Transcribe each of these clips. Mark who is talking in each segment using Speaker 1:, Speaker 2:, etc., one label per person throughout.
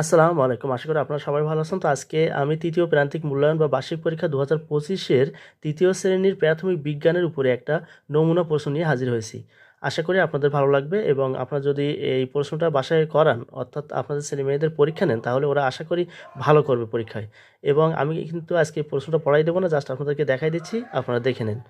Speaker 1: আসসালামু আলাইকুম। আশা করি আপনারা সবাই ভালো আছেন। তো আজকে আমি তৃতীয় প্রান্তিক মূল্যায়ন বা বার্ষিক পরীক্ষা দু হাজার পঁচিশের তৃতীয় শ্রেণির প্রাথমিক বিজ্ঞানের উপরে একটা নমুনা প্রশ্ন নিয়ে হাজির হয়েছি। আশা করি আপনাদের ভালো লাগবে এবং আপনারা যদি এই প্রশ্নটা বাসায় করান, অর্থাৎ আপনাদের ছেলে মেয়েদের পরীক্ষা নেন, তাহলে ওরা আশা করি ভালো করবে পরীক্ষায়। এবং আমি কিন্তু আজকে প্রশ্নটা পড়াই দেবো না, জাস্ট আপনাদেরকে দেখাই দিচ্ছি, আপনারা দেখে নেন।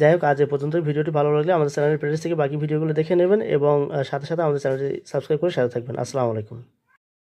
Speaker 1: যাই হোক আজ এ পর্যন্ত ভিডিওটি ভালো লাগলে আমাদের চ্যানেলের প্লেলিস্ট থেকে বাকি ভিডিওগুলো দেখে নেবেন এবং সাথে সাথে আমাদের চ্যানেলটি সাবস্ক্রাইব করে সাথে থাকবেন। আসসালামু আলাইকুম।